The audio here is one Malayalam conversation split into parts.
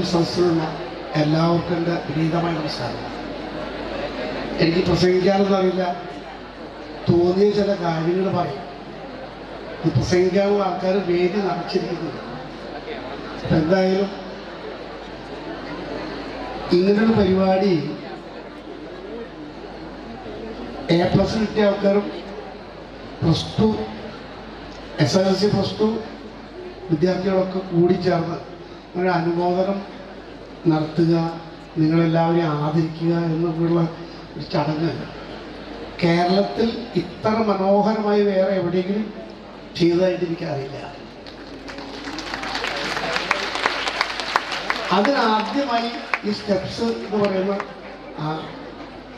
ഈ സദസ്സിലുള്ള എല്ലാവർക്കും എന്റെ വിനീതമായ നമസ്കാരം. എനിക്ക് പ്രസംഗിക്കാനൊന്നും അറിയില്ല. തോന്നിയ ചില കാര്യങ്ങൾ പറയും. ഇത് പ്രസംഗിക്കാനുള്ള ആൾക്കാർ വേദി നടച്ചിരിക്കുന്നത്. അപ്പൊ എന്തായാലും ഇങ്ങനൊരു പരിപാടി എ പ്ലസ് കിട്ടിയ ആൾക്കാരും plus two S L C plus two വിദ്യാർത്ഥികളൊക്കെ കൂടിച്ചേർന്ന് ഒരു അനുമോദനം നടത്തുക നിങ്ങളെല്ലാവരെയും ആദരിക്കുക എന്നൊക്കെയുള്ള ഒരു ചടങ്ങ്. കേരളത്തിൽ ഇത്ര മനോഹരമായി വേറെ എവിടെയെങ്കിലും ചെയ്തതായിട്ട് എനിക്കറിയില്ല അതിനാദ്യമായി ഈ സ്റ്റെപ്സ് എന്ന് പറയുന്ന ആ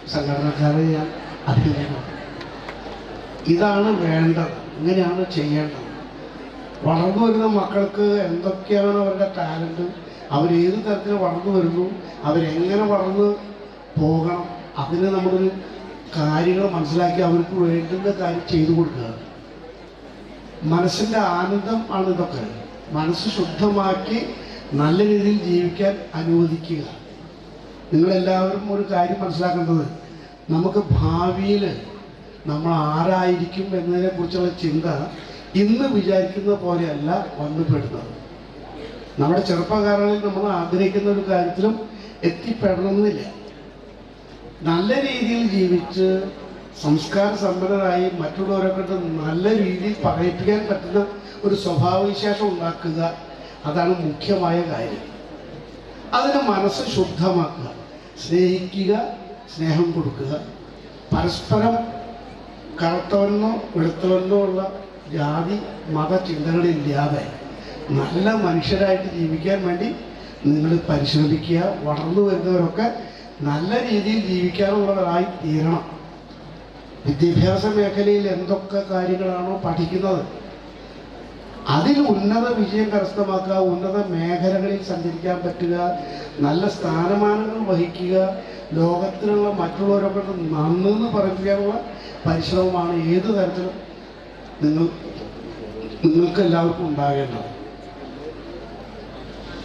സംഘടനക്കാരെ ഞാൻ അഭിനന്ദിക്കുന്നു. ഇതാണ് വേണ്ടത്. ഇങ്ങനെയാണ് ചെയ്യേണ്ടത്. വളർന്നു വരുന്ന മക്കൾക്ക് എന്തൊക്കെയാണ് അവരുടെ ടാലന്റ് അവരേത് തരത്തിൽ വളർന്നു വരുന്നു? അവരെങ്ങനെ വളർന്ന് പോകണം? അതിന് നമ്മളൊരു കാര്യങ്ങൾ മനസ്സിലാക്കി അവർക്ക് വേണ്ടുന്ന കാര്യം ചെയ്തു കൊടുക്കുക. മനസ്സിന്റെ ആനന്ദം ആണ് ഇതൊക്കെ. മനസ്സ് ശുദ്ധമാക്കി നല്ല രീതിയിൽ ജീവിക്കാൻ അനുവദിക്കുക. നിങ്ങളെല്ലാവരും ഒരു കാര്യം മനസ്സിലാക്കേണ്ടത് നമുക്ക് ഭാവിയിൽ നമ്മൾ ആരായിരിക്കും എന്നതിനെ കുറിച്ചുള്ള ചിന്ത ഇന്ന് വിചാരിക്കുന്ന പോലെയല്ല വന്നുപെടുന്നത് നമ്മുടെ ചെറുപ്പകാലങ്ങളിൽ നമ്മൾ ആഗ്രഹിക്കുന്ന ഒരു കാര്യത്തിലും എത്തിപ്പെടണമെന്നില്ല. നല്ല രീതിയിൽ ജീവിച്ച് സംസ്കാര സമ്പന്നരായി മറ്റുള്ളവരെ കണ്ട് നല്ല രീതിയിൽ പറയിപ്പിക്കാൻ പറ്റുന്ന ഒരു സ്വഭാവവിശേഷം ഉണ്ടാക്കുക അതാണ് മുഖ്യമായ കാര്യം. അതിന് മനസ്സ് ശുദ്ധമാക്കുക സ്നേഹിക്കുക സ്നേഹം കൊടുക്കുക. പരസ്പരം കറുത്തവനോ വെളുത്തവനോ ഉള്ള ജാതി മത ചിന്തകളില്ലാതെ നല്ല മനുഷ്യരായിട്ട് ജീവിക്കാൻ വേണ്ടി നിങ്ങൾ പരിശോധിക്കുക വളർന്നു വരുന്നവരൊക്കെ നല്ല രീതിയിൽ ജീവിക്കാനുള്ളവരായി തീരണം. വിദ്യാഭ്യാസ മേഖലയിൽ എന്തൊക്കെ കാര്യങ്ങളാണോ പഠിക്കുന്നത് അതിൽ ഉന്നത വിജയം കരസ്ഥമാക്കുക ഉന്നത മേഖലകളിൽ സഞ്ചരിക്കാൻ പറ്റുക നല്ല സ്ഥാനമാനങ്ങൾ വഹിക്കുക ലോകത്തിലുള്ള മറ്റുള്ളവരൊക്കെ നന്നെന്ന് പറയാനുള്ള പരിശ്രമമാണ് ഏത് തരത്തിലും നിങ്ങൾ നിങ്ങൾക്ക് എല്ലാവർക്കും ഉണ്ടാകേണ്ടത്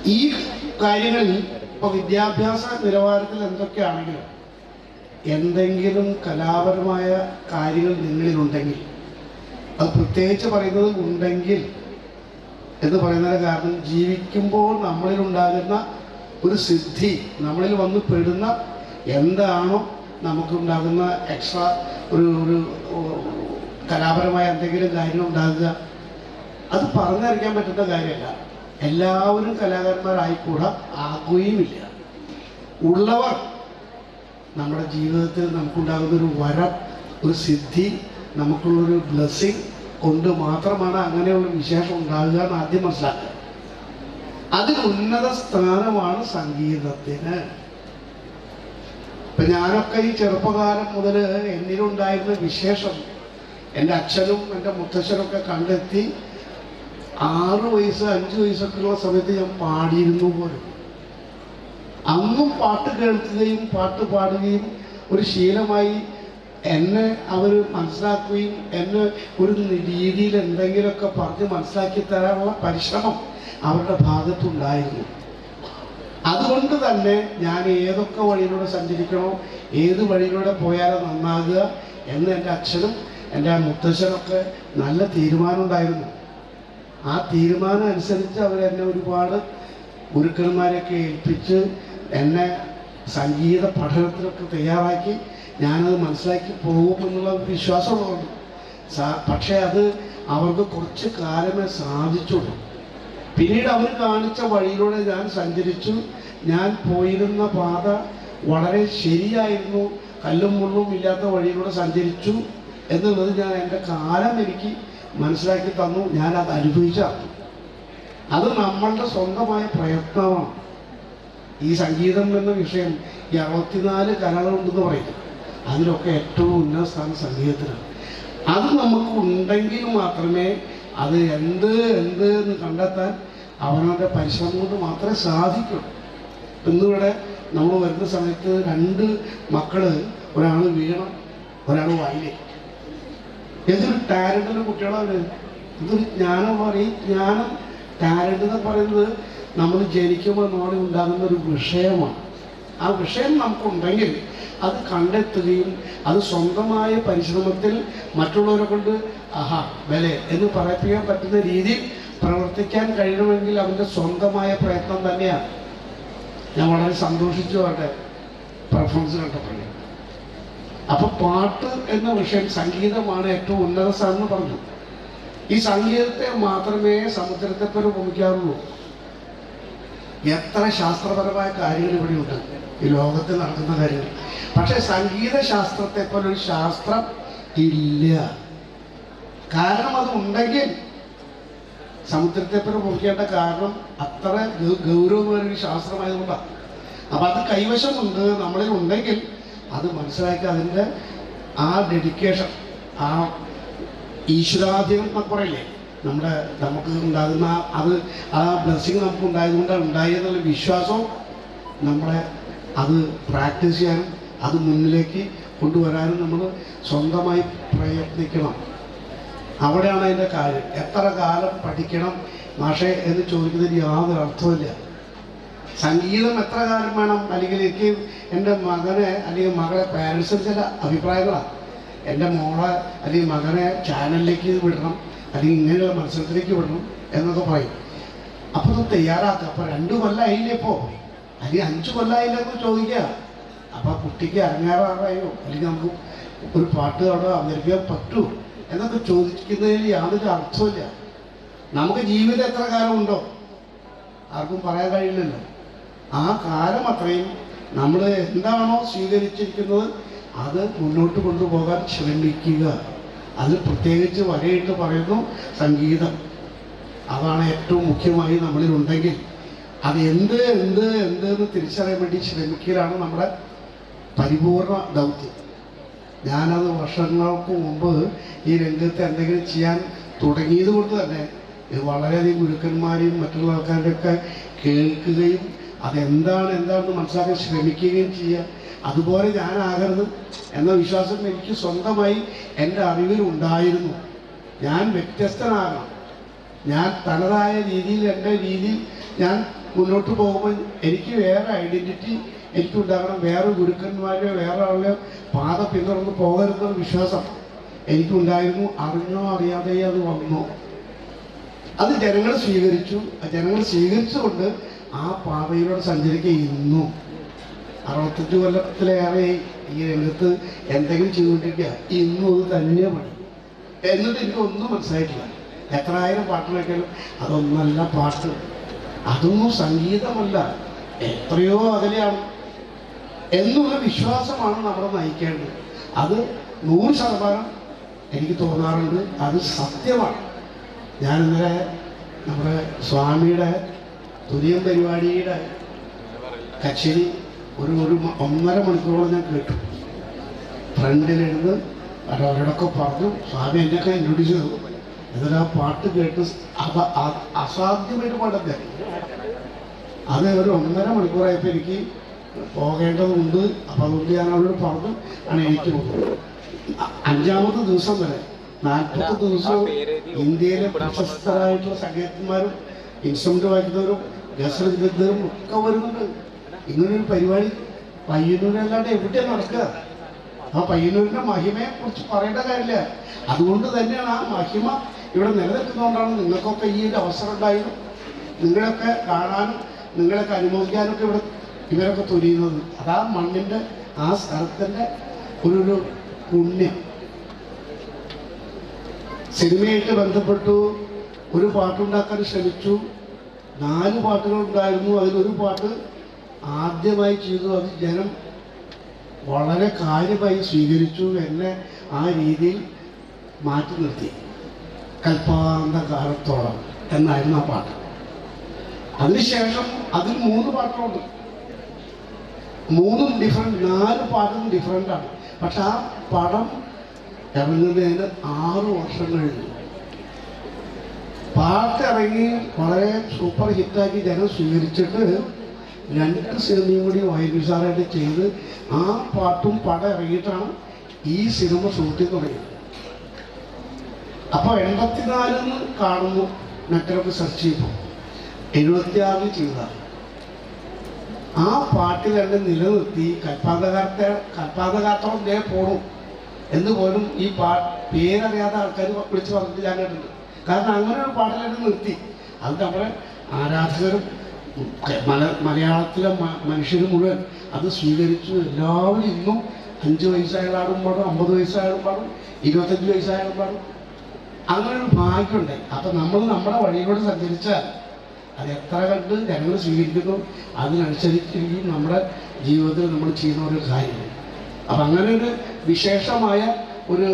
ഈ കാര്യങ്ങളിൽ ഇപ്പൊ വിദ്യാഭ്യാസ നിലവാരത്തിൽ എന്തൊക്കെയാണെങ്കിലും എന്തെങ്കിലും കലാപരമായ കാര്യങ്ങൾ നിങ്ങളിൽ ഉണ്ടെങ്കിൽ അത് പ്രത്യേകിച്ച് പറയുന്നത് ഉണ്ടെങ്കിൽ എന്ന് പറയുന്നതിന് കാരണം ജീവിക്കുമ്പോൾ നമ്മളിൽ ഉണ്ടാകുന്ന ഒരു സിദ്ധി നമ്മളിൽ വന്ന് പെടുന്ന എന്താണോ നമുക്കുണ്ടാകുന്ന എക്സ്ട്രാ ഒരു ഒരു കലാപരമായ എന്തെങ്കിലും കാര്യം ഉണ്ടാകുക. അത് പറഞ്ഞറിയിക്കാൻ പറ്റുന്ന കാര്യമല്ല. എല്ലാവരും കലാകാരന്മാരായിക്കൂടാ ആകുകയുമില്ല. ഉള്ളവർ നമ്മുടെ ജീവിതത്തിൽ നമുക്കുണ്ടാകുന്ന ഒരു വരം ഒരു സിദ്ധി നമുക്കുള്ളൊരു ബ്ലെസ്സിങ് കൊണ്ട് മാത്രമാണ് അങ്ങനെയുള്ള വിശേഷം ഉണ്ടാകുക എന്ന് ആദ്യം മനസ്സിലാക്കുക. അതിൽ ഉന്നത സ്ഥാനമാണ് സംഗീതത്തിന്. ഇപ്പൊ ഞാനൊക്കെ ഈ ചെറുപ്പകാലം മുതൽ എന്നിലുണ്ടായിരുന്ന വിശേഷം എന്റെ അച്ഛനും എന്റെ മുത്തച്ഛനൊക്കെ കണ്ടെത്തി ആറ് വയസ്സ് അഞ്ച് വയസ്സൊക്കെ ഉള്ള സമയത്ത് ഞാൻ പാടിയിരുന്നു പോലും. അന്നും പാട്ട് കേൾക്കുകയും പാട്ട് പാടുകയും ഒരു ശീലമായി എന്നെ അവർ മനസ്സിലാക്കുകയും എന്നെ ഒരു രീതിയിൽ എന്തെങ്കിലുമൊക്കെ പറഞ്ഞ് മനസ്സിലാക്കി തരാനുള്ള പരിശ്രമം അവരുടെ ഭാഗത്തുണ്ടായിരുന്നു. അതുകൊണ്ട് തന്നെ ഞാൻ ഏതൊക്കെ വഴിയിലൂടെ സഞ്ചരിക്കണോ ഏത് വഴിയിലൂടെ പോയാലും നന്നാകുക എന്ന് എന്റെ അച്ഛനും എന്റെ മുത്തശ്ശനൊക്കെ നല്ല തീരുമാനമുണ്ടായിരുന്നു. ആ തീരുമാനം അനുസരിച്ച് അവരെന്നെ ഒരുപാട് ഗുരുക്കന്മാരെയൊക്കെ ഏൽപ്പിച്ച് എന്നെ സംഗീത പഠനത്തിനൊക്കെ തയ്യാറാക്കി ഞാനത് മനസ്സിലാക്കി പോകും എന്നുള്ള വിശ്വാസമുള്ളതുകൊണ്ട്. സാ- പക്ഷേ അത് അവർക്ക് കുറച്ച് കാലമേ സാധിച്ചുള്ളൂ. പിന്നീട് അവർ കാണിച്ച വഴിയിലൂടെ ഞാൻ സഞ്ചരിച്ചു. ഞാൻ പോയിരുന്ന പാത വളരെ ശരിയായിരുന്നു. കല്ലും മുള്ളും ഇല്ലാത്ത വഴിയിലൂടെ സഞ്ചരിച്ചു. എന്നുള്ളത് ഞാൻ എന്റെ കാലം എനിക്ക് മനസ്സിലാക്കി തന്നു. ഞാൻ അത് അനുഭവിച്ചറിഞ്ഞു അത് നമ്മളുടെ സ്വന്തമായ പ്രയത്നമാണ്. ഈ സംഗീതം എന്ന വിഷയം ഈ അറുപത്തിനാല് കലകളുണ്ടെന്ന് പറയുന്നു അതിലൊക്കെ ഏറ്റവും ഉന്നത സ്ഥാനം സംഗീതത്തിനാണ്. അത് നമുക്ക് ഉണ്ടെങ്കിൽ മാത്രമേ അത് എന്ത് എന്ത് എന്ന് കണ്ടെത്താൻ അവനവന്റെ പരിശ്രമം കൊണ്ട് മാത്രമേ സാധിക്കുള്ളൂ ഇന്നിവിടെ നമ്മൾ വരുന്ന സമയത്ത് രണ്ട് മക്കൾ ഒരാൾ വീണം ഒരാൾ വയലിൻ എന്തൊരു ടാലന്റുള്ള കുട്ടികളാണ് ഇതൊരു ജ്ഞാനം പറയും. ജ്ഞാനം ടാലന്റ് എന്ന് പറയുന്നത് നമ്മൾ ജനിക്കുമ്പോൾ നമ്മളെ ഉണ്ടാകുന്ന ഒരു വിഷയമാണ്. ആ വിഷയം നമുക്കുണ്ടെങ്കിൽ അത് കണ്ടെത്തുകയും അത് സ്വന്തമായ പരിശ്രമത്തിൽ മറ്റുള്ളവരെ കൊണ്ട് ആഹാ വില എന്ന് പറയിപ്പിക്കാൻ പറ്റുന്ന രീതിയിൽ പ്രവർത്തിക്കാൻ കഴിയണമെങ്കിൽ അവന്റെ സ്വന്തമായ പ്രയത്നം തന്നെയാണ്. ഞാൻ വളരെ സന്തോഷിച്ചു അവരുടെ പെർഫോമൻസ് കണ്ടപ്പോൾ. അപ്പൊ പാട്ട് എന്ന വിഷയം സംഗീതമാണ് ഏറ്റവും ഉന്നത സ്ഥാനം എന്ന് പറഞ്ഞു. ഈ സംഗീതത്തെ മാത്രമേ സമുദ്രത്തെ പോലെ ഉപമിക്കാറുള്ളൂ. എത്ര ശാസ്ത്രപരമായ കാര്യങ്ങൾ ഇവിടെയുണ്ട്. ഈ ലോകത്ത് നടക്കുന്ന കാര്യങ്ങൾ. പക്ഷെ സംഗീത ശാസ്ത്രത്തെ പോലെ ഒരു ശാസ്ത്രം ഇല്ല. കാരണം അത് ഉണ്ടെങ്കിൽ സമുദ്രത്തെ പോലെ ഉപമിക്കേണ്ട കാരണം അത്ര ഗൗരവമായ ഒരു ശാസ്ത്രമായതുകൊണ്ടാണ്. അപ്പൊ അത് കൈവശമുണ്ട്. നമ്മളിൽ ഉണ്ടെങ്കിൽ അത് മനസ്സിലാക്കി അതിന്റെ ആ ഡെഡിക്കേഷൻ ആ ഈശ്വരാധീനം എന്നൊക്കെ പറയില്ലേ? നമ്മുടെ നമുക്ക് ഉണ്ടാകുന്ന അത് ആ ബ്ലെസ്സിങ് നമുക്ക് ഉണ്ടായതുകൊണ്ടാണ് ഉണ്ടായെന്നുള്ള വിശ്വാസവും നമ്മളെ അത് പ്രാക്ടീസ് ചെയ്യാനും അത് മുന്നിലേക്ക് കൊണ്ടുവരാനും നമ്മൾ സ്വന്തമായി പ്രയത്നിക്കണം. അവിടെയാണ് അതിന്റെ കാര്യം. എത്ര കാലം പഠിക്കണം? മാഷെ എന്ന് ചോദിക്കുന്നതിന് യാതൊരു അർത്ഥമില്ല സംഗീതം എത്ര കാലം വേണം? അല്ലെങ്കിൽ എനിക്ക് എന്റെ മകനെ അല്ലെങ്കിൽ മകളെ പാരൻസിന് ചില അഭിപ്രായങ്ങളാണ് എന്റെ മോളെ അല്ലെങ്കിൽ മകനെ ചാനലിലേക്ക് വിടണം. അല്ലെങ്കിൽ ഇങ്ങനെയുള്ള മത്സരത്തിലേക്ക് വിടണം എന്നൊക്കെ പറയും. അപ്പോൾ അത് തയ്യാറാക്കുക. അപ്പോൾ രണ്ട് കൊല്ലമായില്ലേ ഇപ്പോൾ അല്ലെങ്കിൽ അഞ്ച് കൊല്ലമായില്ലെന്ന് ചോദിക്കുക. അപ്പോൾ ആ കുട്ടിക്ക് അരങ്ങേറാറായോ അല്ലെങ്കിൽ നമുക്ക് ഒരു പാട്ട് അവിടെ അവതരിപ്പിക്കാൻ പറ്റൂ എന്നൊക്കെ ചോദിക്കുന്നതിൽ യാതൊരു അർത്ഥമില്ല നമുക്ക് ജീവിതം എത്ര കാലമുണ്ടോ ആർക്കും പറയാൻ കഴിയില്ലല്ലോ. ആ കാലം അത്രയും നമ്മൾ എന്താണോ സ്വീകരിച്ചിരിക്കുന്നത് അത് മുന്നോട്ട് കൊണ്ടുപോകാൻ ശ്രമിക്കുക. അത് പ്രത്യേകിച്ച് വരയിട്ട് പറയുന്നു സംഗീതം. അതാണ് ഏറ്റവും മുഖ്യമായി നമ്മളിൽ ഉണ്ടെങ്കിൽ അത് എന്ത് എന്ത് എന്ത് എന്ന് തിരിച്ചറിയാൻ വേണ്ടി ശ്രമിക്കലാണ് നമ്മുടെ പരിപൂർണ ദൗത്യം. ഞാനത് വർഷങ്ങൾക്ക് മുമ്പ് ഈ രംഗത്ത് എന്തെങ്കിലും ചെയ്യാൻ തുടങ്ങിയത് കൊണ്ട് തന്നെ വളരെയധികം ഗുരുക്കന്മാരെയും മറ്റുള്ള ആൾക്കാരുടെയൊക്കെ കേൾക്കുകയും അതെന്താണ് എന്താണെന്ന് മനസ്സിലാക്കാൻ ശ്രമിക്കുകയും ചെയ്യുക അതുപോലെ ഞാനാകരുത് എന്ന വിശ്വാസം എനിക്ക് സ്വന്തമായി എന്റെ അറിവിൽ ഉണ്ടായിരുന്നു. ഞാൻ വ്യത്യസ്തനാകണം. ഞാൻ തനതായ രീതിയിൽ എന്റെ രീതിയിൽ ഞാൻ മുന്നോട്ട് പോകുമ്പോൾ എനിക്ക് വേറെ ഐഡന്റിറ്റി എനിക്കുണ്ടാകണം. വേറെ ഗുരുക്കന്മാരെയോ വേറെ ആളുടെയോ പാത പിന്തുടർന്ന് പോകരുതെന്ന വിശ്വാസം എനിക്കുണ്ടായിരുന്നു. അറിഞ്ഞോ അറിയാതെയോ അത് വന്നോ. അത് ജനങ്ങൾ സ്വീകരിച്ചു. ജനങ്ങൾ സ്വീകരിച്ചുകൊണ്ട് ആ പാതയിലൂടെ സഞ്ചരിക്കുന്നു. അറുപത്തഞ്ച് കൊല്ലത്തിലേറെ ഈ രംഗത്ത് എന്തെങ്കിലും ചെയ്തുകൊണ്ടിരിക്കുക. ഇന്നും അത് തന്നെ പണി. എന്നിട്ട് എനിക്ക് ഒന്നും മനസ്സിലായിട്ടില്ല. എത്ര ആയിരം പാട്ട് അതൊന്നല്ല പാട്ട്. അതൊന്നും സംഗീതമല്ല. എത്രയോ അകലെയാണ് എന്നുള്ള വിശ്വാസമാണ് നമ്മളെ നയിക്കേണ്ടത്. അത് നൂറ് ശതമാനം എനിക്ക് തോന്നാറുണ്ട്. അത് സത്യമാണ്. ഞാൻ ഇന്നലെ നമ്മുടെ സ്വാമിയുടെ തുരിയം പരിപാടിയുടെ കച്ചേരി ഒരു ഒരു ഒന്നര മണിക്കൂറോളം ഞാൻ കേട്ടു. ഫ്രണ്ടിലിരുന്ന് അവരോടൊക്കെ പറഞ്ഞു സ്വാമി എന്നെയൊക്കെ ഇൻട്രൊഡ്യൂസ് ചെയ്തു. എന്നിട്ട് ആ പാട്ട് കേട്ട് അത് അസാധ്യമായിട്ട് പാടത്തെ അത് ഒരു ഒന്നര മണിക്കൂറായപ്പോൾ എനിക്ക് പോകേണ്ടതുണ്ട്. അപ്പം അതുകൊണ്ട് ഞാൻ അവരോട് പറഞ്ഞു ആണ് എനിക്ക് അഞ്ചാമത്തെ ദിവസം വരെ നാൽപ്പത് ദിവസവും ഇന്ത്യയിലെ പ്രശസ്തരായിട്ടുള്ള സംഗീതന്മാരും ഇൻസ്ട്രുമെന്റ് വായിക്കുന്നവരും ഗസൽ വിദഗ്ധരും ഒക്കെ വരുന്നുണ്ട്. ഇങ്ങനൊരു പരിപാടി പയ്യന്നൂരല്ലാണ്ട് എവിടെ നടക്കുക? ആ പയ്യന്നൂരിന്റെ മഹിമയെ കുറിച്ച് പറയേണ്ട കാര്യമില്ല. അതുകൊണ്ട് തന്നെയാണ് ആ മഹിമ ഇവിടെ നിലനിൽക്കുന്നതുകൊണ്ടാണ് നിങ്ങൾക്കൊക്കെ ഈ ഒരു അവസരം ഉണ്ടായത്. നിങ്ങളൊക്കെ കാണാനും നിങ്ങളൊക്കെ അനുഭവിക്കാനൊക്കെ ഇവിടെ ഇവരൊക്കെ തുരിയുന്നത് അതാ മണ്ണിന്റെ ആ സ്ഥലത്തിന്റെ ഒരു ഒരു പുണ്യം. സിനിമയായിട്ട് ബന്ധപ്പെട്ടു ഒരു പാട്ടുണ്ടാക്കാൻ ശ്രമിച്ചു. നാല് പാട്ടുകൾ ഉണ്ടായിരുന്നു അതിലൊരു പാട്ട് ആദ്യമായി ചെയ്തു. അത് ജനം വളരെ കാര്യമായി സ്വീകരിച്ചു. എന്നെ ആ രീതിയിൽ മാറ്റി നിർത്തി. കൽപ്പാന്ത കാലത്തോളം എന്നായിരുന്നു ആ പാട്ട്. അതിനുശേഷം അതിൽ മൂന്ന് പാട്ടുകളുണ്ട്. മൂന്നും ഡിഫറെന്റ് നാല് പാട്ടും ഡിഫറെന്റാണ് പക്ഷെ ആ പടം ഇറങ്ങുന്നതിന് ആറ് വർഷം കഴിഞ്ഞു. പാട്ട് ഇറങ്ങി വളരെ സൂപ്പർ ഹിറ്റാക്കി ജനം സ്വീകരിച്ചിട്ട് രണ്ട് സിനിമയും കൂടി വൈദ്യുസാറായിട്ട് ചെയ്ത് ആ പാട്ടും പടം ഇറങ്ങിയിട്ടാണ് ഈ സിനിമ ഷൂട്ടിങ് തുടങ്ങിയത്. അപ്പോൾ എൺപത്തിനാലിന്ന് കാണുന്നു നെറ്റിലൊക്കെ സെർച്ച് ചെയ്തു. എഴുപത്തിയാറിൽ ചെയ്തതാണ്. ആ പാട്ടിൽ എന്നെ നിലനിർത്തി. കൽപ്പാതകാരത്തെ കൽപ്പാതകാരത്തോളം ഞാൻ പോണു. എന്ന് പോലും ഈ പാ പേരറിയാത്ത ആൾക്കാർ വിളിച്ച് പറഞ്ഞിട്ട് ഞാൻ കേട്ടിട്ടുണ്ട്. കാരണം അങ്ങനെ ഒരു പാട്ടിൽ നിർത്തി. അത് നമ്മുടെ ആരാധകരും മല മലയാളത്തിലെ മനുഷ്യർ മുഴുവൻ അത് സ്വീകരിച്ചു. എല്ലാവരും ഇന്നും അഞ്ച് വയസ്സായാലും പാടും അമ്പത് വയസ്സായാലും പാടും ഇരുപത്തഞ്ച് വയസ്സായാലും പാടും. അങ്ങനെ ഒരു ഭാഗ്യമുണ്ടായി അപ്പം നമ്മൾ നമ്മുടെ വഴിയിലൂടെ സഞ്ചരിച്ചാൽ അത് എത്ര കണ്ട് ഞങ്ങൾ സ്വീകരിക്കുന്നു അതിനനുസരിച്ചിരിക്കും നമ്മുടെ ജീവിതത്തിൽ നമ്മൾ ചെയ്യുന്ന ഒരു കാര്യമാണ് അപ്പം അങ്ങനെ ഒരു വിശേഷമായ ഒരു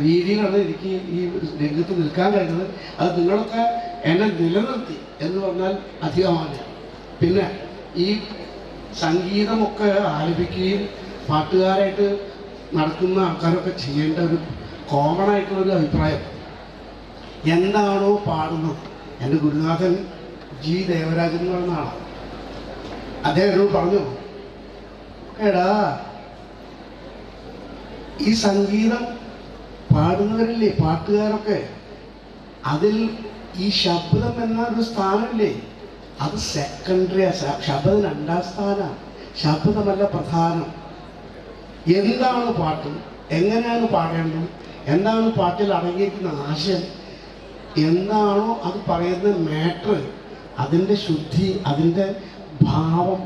രീതിയിലാണ് എനിക്ക് ഈ രംഗത്ത് നിൽക്കാൻ കഴിഞ്ഞത് അത് നിങ്ങളൊക്കെ എന്നെ നിലനിർത്തി എന്ന് പറഞ്ഞാൽ അധികമാണ്. പിന്നെ ഈ സംഗീതമൊക്കെ ആലപിക്കുകയും പാട്ടുകാരായിട്ട് നടക്കുന്ന ആൾക്കാരൊക്കെ ചെയ്യേണ്ട ഒരു കോമൺ ആയിട്ടുള്ള ഒരു അഭിപ്രായം. എന്താണോ പാടുന്നത്? എന്റെ ഗുരുനാഥൻ ജി. ദേവരാജൻ എന്ന് പറയുന്ന ആളാണ്. അദ്ദേഹം എന്നോട് പറഞ്ഞു എടാ ഈ സംഗീതം പാടുന്നവരില്ലേ? പാട്ടുകാരൊക്കെ. അതിൽ ഈ ശബ്ദം എന്ന ഒരു സ്ഥാനമില്ലേ? അത് സെക്കൻഡറി ശബ്ദം രണ്ടാം സ്ഥാനമാണ്. ശബ്ദമല്ല പ്രധാനം. എന്താണ് പാട്ട്? എങ്ങനെയാണ് പാടേണ്ടത്? എന്താണ് പാട്ടിൽ അടങ്ങിയിരിക്കുന്ന ആശയം? എന്താണോ അത് പറയുന്ന മാറ്റർ അതിന്റെ ശുദ്ധി അതിന്റെ ഭാവം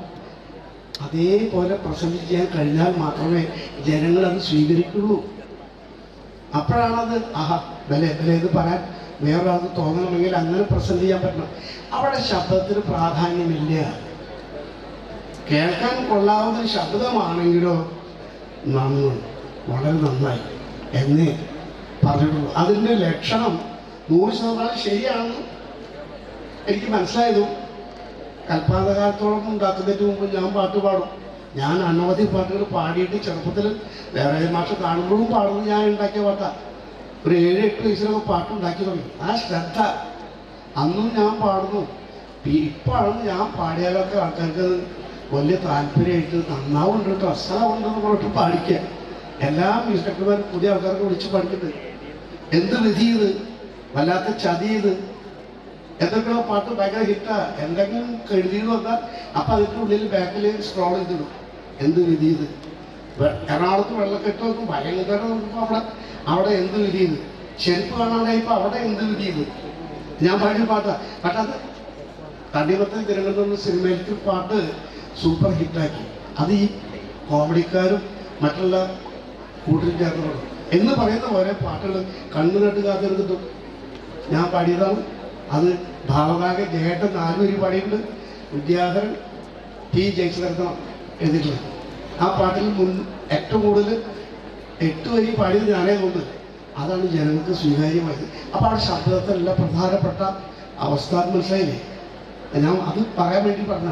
അതേപോലെ പ്രസംഗിക്കാൻ കഴിഞ്ഞാൽ മാത്രമേ ജനങ്ങൾ അത് സ്വീകരിക്കുള്ളൂ. അപ്പോഴാണത് ആഹാ വില വില ഇത് പറയാൻ വേറൊരാൾക്ക് തോന്നണമെങ്കിൽ അങ്ങനെ പ്രസന്റ് ചെയ്യാൻ പറ്റണം. അവിടെ ശബ്ദത്തിന് പ്രാധാന്യമില്ല. കേൾക്കാൻ കൊള്ളാവുന്ന ശബ്ദമാണെങ്കിലോ നന്നു വളരെ നന്നായി എന്നേ പറഞ്ഞിട്ടുള്ളൂ. അതിന്റെ ലക്ഷണം നൂറ് ശതമാനം ശരിയാണെന്ന് എനിക്ക് മനസ്സിലായതും കൽപ്പാതകാലത്തോളം ഉണ്ടാക്കുന്നതിന് മുമ്പ് ഞാൻ പാട്ട് പാടും. ഞാൻ അനവധി പാട്ടുകൾ പാടിയിട്ട് ചെറുപ്പത്തിൽ വേറെ മാഷ കാണുമ്പോഴും പാടുന്നത് ഞാൻ ഉണ്ടാക്കിയ പാട്ടാ. ഒരു ഏഴ് എട്ട് വയസ്സിലൊക്കെ പാട്ട് ഉണ്ടാക്കി തുടങ്ങി. ആ ശ്രദ്ധ അന്നും ഞാൻ പാടുന്നു. ഇപ്പാണ് ഞാൻ പാടിയാലൊക്കെ ആൾക്കാർക്ക് വലിയ താല്പര്യമായിട്ട് നന്നാവുണ്ട് കേട്ടോ അസലാവുണ്ടെന്ന് പറഞ്ഞിട്ട് പാടിക്കുക എല്ലാ മ്യൂസിക്കന്മാരും പുതിയ ആൾക്കാർക്ക് വിളിച്ച് പഠിക്കുന്നത് എന്ത് വിധി ഇത്? വല്ലാത്ത ചതി ഇത്. എന്തൊക്കെയോ പാട്ട് ഭയങ്കര ഹിറ്റാ. എന്തെങ്കിലും എഴുതിയെന്ന് വന്നാൽ അപ്പം അതിന്റെ ഉള്ളിൽ ബാക്കിൽ സ്ക്രോൾ ചെയ്തിടും. എന്ത് വിധി ഇത്? എറണാകുളത്ത് വെള്ളക്കെട്ടൊക്കെ ഭയങ്കര അവിടെ അവിടെ എന്ത് വിധി ഇത്? ചെരുപ്പ് കാണാണ്ടായപ്പോൾ അവിടെ എന്ത് വിധി ഇത്? ഞാൻ പാടിയ പാട്ടാ. പക്ഷെ അത് തണ്ണിമത്തൻ സിനിമയിലേക്ക് പാട്ട് സൂപ്പർ ഹിറ്റാക്കി അത് ഈ കോമഡിക്കാരും മറ്റുള്ള കൂട്ടിൽ എന്ന് പറയുന്ന ഓരോ പാട്ടുകൾ കണ്ണു നട്ട് കാത്തിരുന്നിട്ടും ഞാൻ പാടിയതാണ്. അത് ഭാവകാകെ ജേട്ടൻ നാലുപേര് പാടിയിട്ടുണ്ട്. വിദ്യാധരൻ ടി ജയചന്ദ്രൻ എഴുതിയിട്ടുണ്ട്. ആ പാട്ടിൽ മുൻ ഏറ്റവും കൂടുതൽ എട്ട് വരി പാടിയത് ഞാനേ തോന്നുന്നത് അതാണ് ജനങ്ങൾക്ക് സ്വീകാര്യമായത്. അപ്പോൾ ആ ശബ്ദത്തിലുള്ള പ്രധാനപ്പെട്ട അവസ്ഥ മനസ്സിലായില്ലേ? ഞാൻ അത് പറയാൻ വേണ്ടി പറഞ്ഞ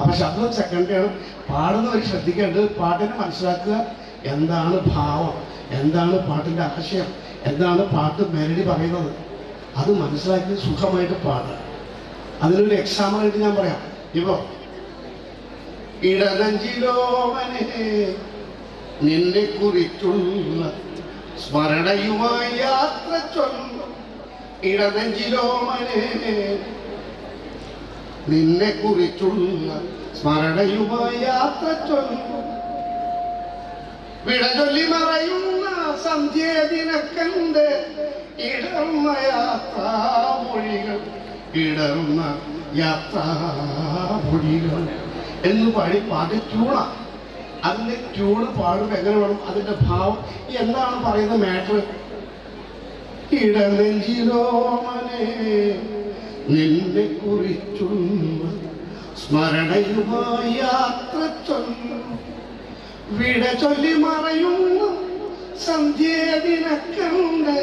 അപ്പൊ ശബ്ദം സെക്കൻഡാണ് പാടുന്നവർ ശ്രദ്ധിക്കേണ്ടത് പാട്ടിനെ മനസ്സിലാക്കുക. എന്താണ് ഭാവം? എന്താണ് പാട്ടിന്റെ ആശയം? എന്താണ് പാട്ട് മെലഡി പറയുന്നത്? അത് മനസ്സിലാക്കി സുഖമായിട്ട് പാടുക. അതിനൊരു എക്സാമ്പിളായിട്ട് ഞാൻ പറയാം. ഇപ്പോ ഇടനഞ്ചിലോമനെ നിന്നെ കുറിച്ചുള്ള സ്മരണയുമായി യാത്ര ചൊല്ലും. ഇടനെഞ്ചിലോമനെ നിന്നെ കുറിച്ചുള്ള സ്മരണയുമായി യാത്ര ചൊല്ലും. വിട ചൊല്ലി മറയുന്ന സന്ധ്യേദിനക്കണ്ട് ഇടർന്ന യാത്രാമൊഴികൾ ഇടർന്ന യാത്രാമൊഴികൾ. എന്ന് പാടി പാട്ട് ട്യൂണ അതിന്റെ ട്യൂണ് പാടുമ്പോൾ എങ്ങനെ വേണം? അതിന്റെ ഭാവം. എന്താണ് പറയുന്ന മാറ്റർ ഇടനെഞ്ചിലോമനെ നിന്നെ കുറിച്ചുള്ള സ്മരണയുമായി യാത്ര വിട ചൊല്ലി മറയുന്നു. സന്ധ്യേദിനക്കണ്ട്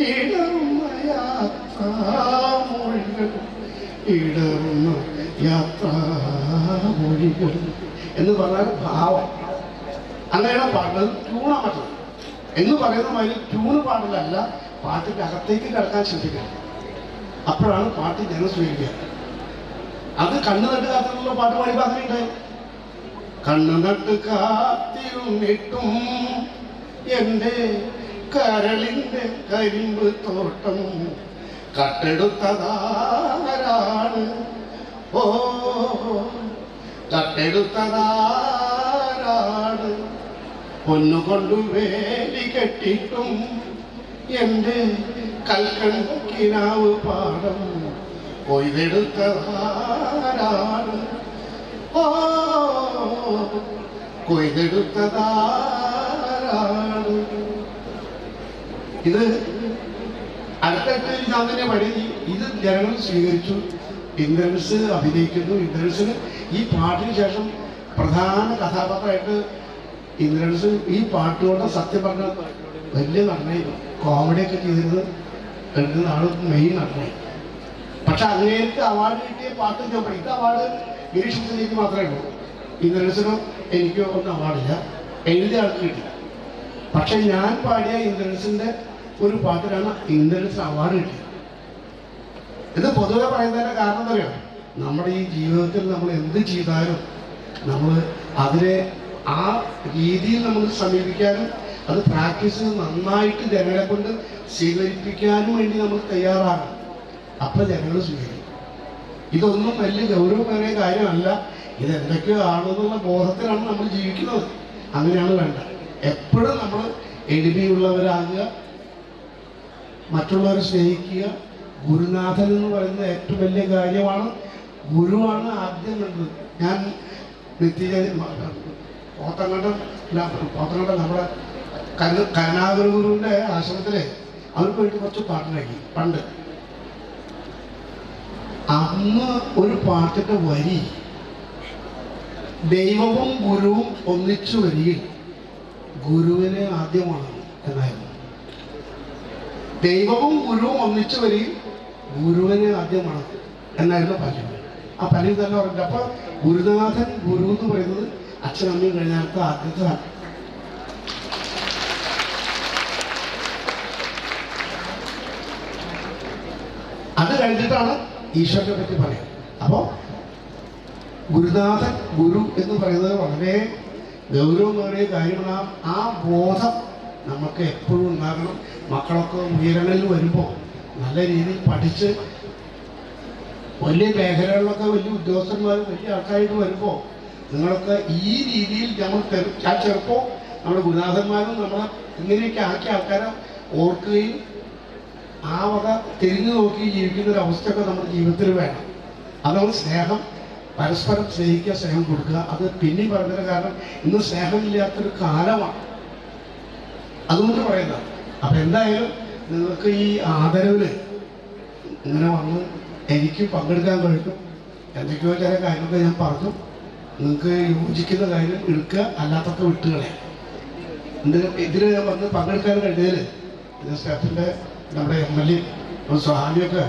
ഇടറുന്ന യാത്രാമൊഴികൾ ഇടറുന്ന യാത്രാമൊഴികൾ എന്ന് പറഞ്ഞാൽ ഭാവം. അങ്ങനെയാണ് പാടുന്നത് ട്യൂണാ പറ്റുന്നത്. എന്ന് പറയുന്ന മാതിരി ട്യൂണ് പാടലല്ല പാട്ടിന്റെ അകത്തേക്ക് കിടക്കാൻ ശ്രദ്ധിക്കണം. അപ്പോഴാണ് പാട്ട് ജനം സ്വീകരിക്കുക. അത് കണ്ണു നട്ട് കാത്തുള്ള പാട്ട് പാടി പറഞ്ഞിട്ട് കണ്ണു നട്ട് കാത്തിരുന്നിട്ടും എന്റെ കരളിന്റെ കരിമ്പ് തോട്ടം കട്ടെടുത്തതാരാണ്? ഓ തട്ടെടുത്തതാരാണ് പൊന്നുകൊണ്ടു വേലി കെട്ടിട്ടും എന്റെ കൽക്കൺകിനാവ് പാടം കൊയ്തെടുത്തതാരാണ്? ഓ കൊയ്തെടുത്തതാരാണ്? ഇത് അടുത്തടുത്ത് ഇത് അങ്ങനെ പണി ഇത് ജനങ്ങൾ സ്വീകരിച്ചു. ഇന്ദ്രൻസ് അഭിനയിക്കുന്നു. ഇന്ദ്രൻസിന് ഈ പാട്ടിന് ശേഷം പ്രധാന കഥാപാത്രമായിട്ട് ഇന്ദ്രൻസ് ഈ പാട്ടുകൊണ്ട് സത്യം പറഞ്ഞ വലിയ നടനായി കോമഡിയൊക്കെ ചെയ്തിരുന്നത് എടുക്കുന്ന ആൾ മെയിൻ നടനായി പക്ഷെ അങ്ങേക്ക് അവാർഡ് കിട്ടിയ പാട്ട് ഞാൻ ഇത് അവാർഡ് ഗിരീഷ് മാത്രമേ ഉള്ളൂ. ഇന്ദ്രൻസിനോ എനിക്കോ ഒന്നും അവാർഡില്ല എഴുതിയ ആൾക്ക് കിട്ടില്ല. പക്ഷെ ഞാൻ പാടിയ ഇന്ദ്രൻസിന്റെ ഒരു പാട്ടിലാണ് ഇന്ദ്രൻസ് അവാർഡ് കിട്ടിയത്. ഇത് പൊതുവെ പറയുന്നതിന്റെ കാരണം എന്താ നമ്മുടെ ഈ ജീവിതത്തിൽ നമ്മൾ എന്ത് ചെയ്താലും നമ്മൾ അതിനെ ആ രീതിയിൽ നമ്മൾ സമീപിക്കാനും അത് പ്രാക്ടീസ് നന്നായിട്ട് ജനങ്ങളെ കൊണ്ട് സ്വീകരിപ്പിക്കാനും വേണ്ടി നമ്മൾ തയ്യാറാകണം. അപ്പൊ ജനങ്ങൾ സ്വീകരിക്കും. ഇതൊന്നും വലിയ ഗൗരവമേറിയ കാര്യമല്ല. ഇത് എന്തൊക്കെയോ ആണെന്നുള്ള ബോധത്തിലാണ് നമ്മൾ ജീവിക്കുന്നത്. അങ്ങനെയാണ് വേണ്ടത്. എപ്പോഴും നമ്മൾ എളിമയുള്ളവരാകുക മറ്റുള്ളവരെ സ്നേഹിക്കുക ഗുരുനാഥൻ എന്ന് പറയുന്നത് ഏറ്റവും വലിയ കാര്യമാണ്. ഗുരുവാണ് ആദ്യം കണ്ടത്. ഞാൻ നിത്യ പോത്തങ്കണ്ടം പോത്തങ്കണ്ടം നമ്മുടെ കരുണ കരുണാകര ആശ്രമത്തിലെ അവർക്ക് വേണ്ടി കുറച്ച് പാട്ടുണ്ടാക്കി പണ്ട്. അന്ന് ഒരു പാട്ടിന്റെ വരി ദൈവവും ഗുരുവും ഒന്നിച്ചു വരികയും ഗുരുവിനെ ആദ്യമാണ് എന്നായിരുന്നു. ദൈവവും ഗുരുവും ഒന്നിച്ചു വരികയും ഗുരുവിനെ ആദ്യം ആദ്യമാണ് എന്നായിരുന്നു പല്ലവി ആ പല്ലവി തന്നെ പറഞ്ഞിട്ട് അപ്പൊ ഗുരുനാഥൻ ഗുരു എന്ന് പറയുന്നത് അച്ഛനമ്മയും കഴിഞ്ഞാലത്തെ ആദ്യത്തെ അത് കഴിഞ്ഞിട്ടാണ് ഈശ്വരനെ പറ്റി പറയുന്നത് അപ്പോൾ ഗുരുനാഥൻ ഗുരു എന്ന് പറയുന്നത് വളരെ ഗൗരവമേറിയ കാര്യമാണ്. ആ ബോധം നമുക്ക് എപ്പോഴും ഉണ്ടാകണം. മക്കളൊക്കെ ഉയരങ്ങളിൽ വരുമ്പോൾ നല്ല രീതിയിൽ പഠിച്ച് വലിയ മേഖലകളിലൊക്കെ വലിയ ഉദ്യോഗസ്ഥന്മാരും വലിയ ആൾക്കാരായിട്ട് വരുമ്പോൾ നിങ്ങളൊക്കെ ഈ രീതിയിൽ നമ്മൾ ഞാൻ ചെറുപ്പം നമ്മുടെ ഗുരുനാഥന്മാരും നമ്മളെ ഇങ്ങനെയൊക്കെ ആക്കിയ ആൾക്കാരെ ഓർക്കുകയും ആ വക തിരിഞ്ഞു നോക്കി ജീവിക്കുന്ന ഒരു അവസ്ഥയൊക്കെ നമ്മുടെ ജീവിതത്തിൽ വേണം. അതാണ് സ്നേഹം. പരസ്പരം സ്നേഹിക്കുക സ്നേഹം കൊടുക്കുക. അത് പിന്നെയും പറഞ്ഞതിന് കാരണം ഇന്ന് സ്നേഹമില്ലാത്തൊരു കാലമാണ്. അതുകൊണ്ട് പറയുന്നത്. അപ്പൊ എന്തായാലും നിങ്ങൾക്ക് ഈ ആദരവിൽ ഇങ്ങനെ വന്ന് എനിക്ക് പങ്കെടുക്കാൻ കഴിയും. എന്തൊക്കെയോ ചില കാര്യങ്ങൾ ഞാൻ പറഞ്ഞു. നിങ്ങൾക്ക് യോജിക്കുന്ന കാര്യം എടുക്കുക അല്ലാത്തൊക്കെ വിട്ടുകളെ ഇതിൽ ഞാൻ വന്ന് പങ്കെടുക്കാൻ കഴിഞ്ഞതിൽ ഇത് സ്റ്റേറ്റിന്റെ നമ്മുടെ എം എൽ എ സ്വാമിയൊക്കെ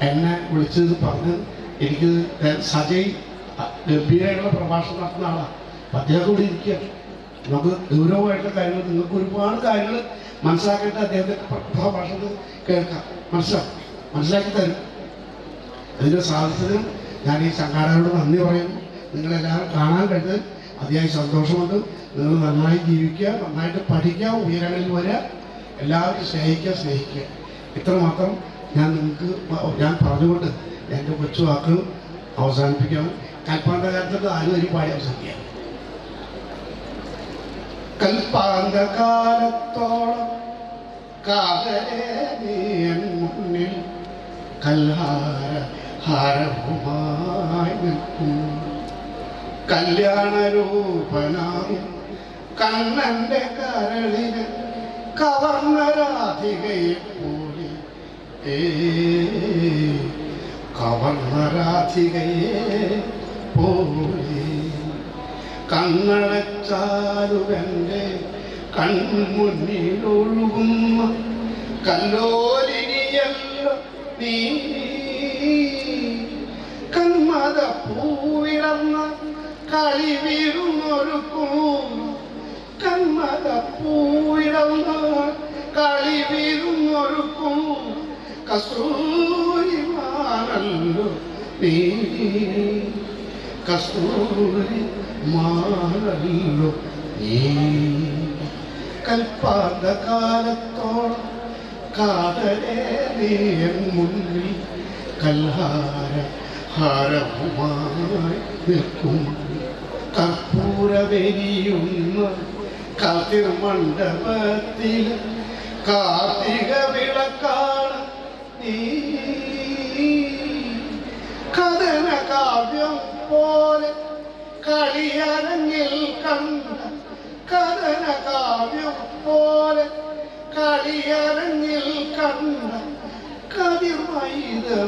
എന്നെ വിളിച്ചത് പറഞ്ഞ് എനിക്ക് സജയ് ഗംഭീരമായിട്ടുള്ള പ്രഭാഷണം നടത്തുന്ന ആളാണ് അദ്ദേഹം ഇരിക്കുക നമുക്ക് ഗൗരവമായിട്ടുള്ള കാര്യങ്ങൾ നിങ്ങൾക്ക് ഒരുപാട് കാര്യങ്ങൾ മനസ്സിലാക്കിയിട്ട് അദ്ദേഹത്തിന്റെ പ്ര- പ്രഭാഷണത്തിൽ കേൾക്കാം. മനസ്സിലാവും മനസ്സിലാക്കി തരും. അതിന്റെ സാധിച്ചതിനും ഞാൻ ഈ സംഘാടകരോട് നന്ദി പറയുന്നു. നിങ്ങളെല്ലാവരും കാണാൻ കഴിഞ്ഞത് അതിയായി സന്തോഷമുണ്ട്. നിങ്ങൾ നന്നായി ജീവിക്കുക നന്നായിട്ട് പഠിക്കുക ഉയരങ്ങളിൽ വരിക എല്ലാവരും സ്നേഹിക്കുക സ്നേഹിക്കുക. ഇത്രമാത്രം ഞാൻ നിങ്ങൾക്ക് ഞാൻ പറഞ്ഞുകൊണ്ട് എന്റെ കൊച്ചു വാക്കുകൾ അവസാനിപ്പിക്കണം കൽപ്പാണ്ട കാലത്തൊക്കെ ആരും ഒരു പാടി അവസാനിക്കുക കൽപ്പാന്ത എൻ മുന്നിൽ കല്ലാര ഹാരവുമായി നിൽക്കും. കല്യാണരൂപനായി കണ്ണന്റെ കരളിന് കവർന്ന രാധികയെ പോലെ പോലെ കൺമുന്നിലൊഴുകുന്ന കല്ലോലിനിയല്ല നീ. കന്മത പൂവിടന്ന കളിവിരുന്നൊരുക്കും. കന്മത പൂവിടന്ന കളി വീഴുന്നൊരുക്കും കസ്തൂരിമാനല്ലോ നീ. കസ്തൂരി മാറല്ലോ നീ. കൽപ്പാന്ത കാലത്തോളം കാതലേ നീ എൻ മുന്നിൽ കൽഹാര ഹാരവുമായി നിൽക്കും. കർപ്പൂരവെരിയുന്ന കാതിർ മണ്ഡപത്തിൽ കാർത്തിക വിളക്കാണ് നീ. കഥന കാവ്യം പോലെ കളിയരങ്ങിൽ കണ്ട കഥന കാവ്യം പോലെ കളിയരങ്ങിൽ കണ്ട കതിർമൈതമയന്തി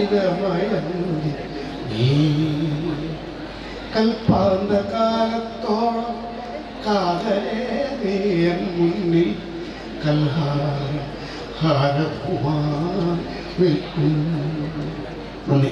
കതിർമൈതമയന്തി കൽപ്പാന്ത കാലത്തോളം കാതലേ നീയൻ മുന്നിൽ കൽഹാര ഹാരഭുമാ നിൽക്കും നന്ദി.